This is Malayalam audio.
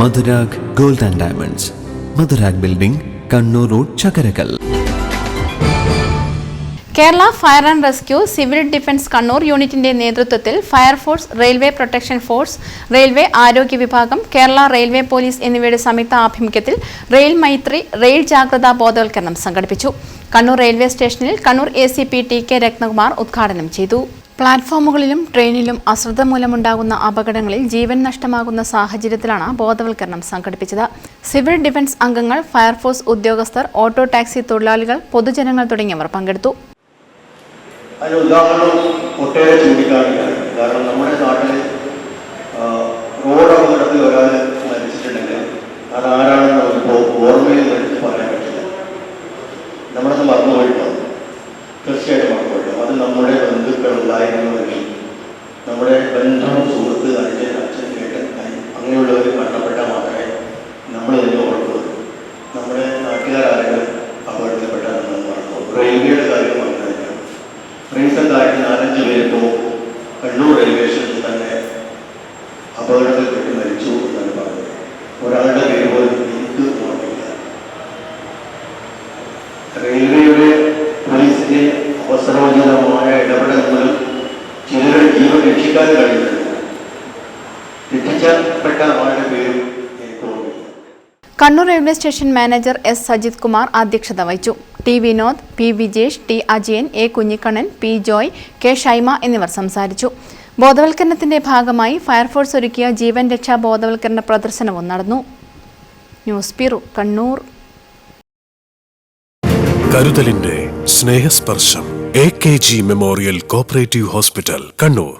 Madhurag gold and diamonds. Madhurag building Kannur road Chakkarakkal. Kerala fire and rescue civil defence Kannur യൂണിറ്റിന്റെ നേതൃത്വത്തിൽ fire force railway protection force railway ആരോഗ്യ വിഭാഗം കേരള റെയിൽവേ പോലീസ് എന്നിവയുടെ സംയുക്ത ആഭിമുഖ്യത്തിൽ റെയിൽ മൈത്രി റെയിൽ ജാഗ്രതാ ബോധവൽക്കരണം സംഘടിപ്പിച്ചു. കണ്ണൂർ റെയിൽവേ സ്റ്റേഷനിൽ Kannur A C P T K Ratnakumar ഉദ്ഘാടനം ചെയ്തു. പ്ലാറ്റ്ഫോമുകളിലും ട്രെയിനിലും അശ്രദ്ധ മൂലമുണ്ടാകുന്ന അപകടങ്ങളിൽ ജീവൻ നഷ്ടമാകുന്ന സാഹചര്യത്തിലാണ് ബോധവൽക്കരണം സംഘടിപ്പിച്ചത്. സിവിൽ ഡിഫൻസ് അംഗങ്ങൾ ഫയർഫോഴ്സ് ഉദ്യോഗസ്ഥർ ഓട്ടോ ടാക്സി തൊഴിലാളികൾ പൊതുജനങ്ങൾ തുടങ്ങിയവർ പങ്കെടുത്തു. കാരണം നമ്മുടെ നാട്ടിൽ റോഡ് തീർച്ചയായിട്ടും അത് നമ്മുടെ ബന്ധുക്കൾ ഉണ്ടായിരുന്നുവെങ്കിൽ നമ്മുടെ ബന്ധം സുഹൃത്ത് അച്ഛൻ അച്ഛൻ കേട്ടൻ അങ്ങനെയുള്ളവർ മരണപ്പെട്ടാൽ മാത്രമേ നമ്മൾ ഇതിന് ഓർക്കുള്ളൂ നമ്മുടെ നാട്ടുകാരാരെങ്കിലും അപകടത്തിൽപ്പെട്ടാൽ നമ്മൾ മറന്നു റെയിൽവേയുടെ കാര്യം പറഞ്ഞാൽ റീസെന്റായിട്ട് നാലഞ്ച് പേര് ഇപ്പോൾ കണ്ണൂർ റെയിൽവേ സ്റ്റേഷനിൽ തന്നെ അപകടത്തിൽപ്പെട്ട് മരിച്ചു എന്നാണ് പറഞ്ഞത്. ഒരാളുടെ പേര് പോലും എനിക്ക് ഓർമ്മയില്ല. റെയിൽവേയുടെ മൂലം ചിലരുടെ രക്ഷിക്കാൻ കഴിയുന്നുണ്ട് രക്ഷിക്കപ്പെട്ട ആളുടെ പേരും Kannur railway station manager S Sajith Kumar അധ്യക്ഷത വഹിച്ചു. T Vinod P Vijesh T Ajayan A Kunhikannan P Joy K Shaima എന്നിവർ സംസാരിച്ചു. ബോധവൽക്കരണത്തിന്റെ ഭാഗമായി ഫയർഫോഴ്സ് ഒരുക്കിയ ജീവൻ രക്ഷാ ബോധവൽക്കരണ പ്രദർശനവും നടന്നു. News bureau Kannur. കരുതലിന്റെ Snehasparsham A K G memorial cooperative hospital Kannur.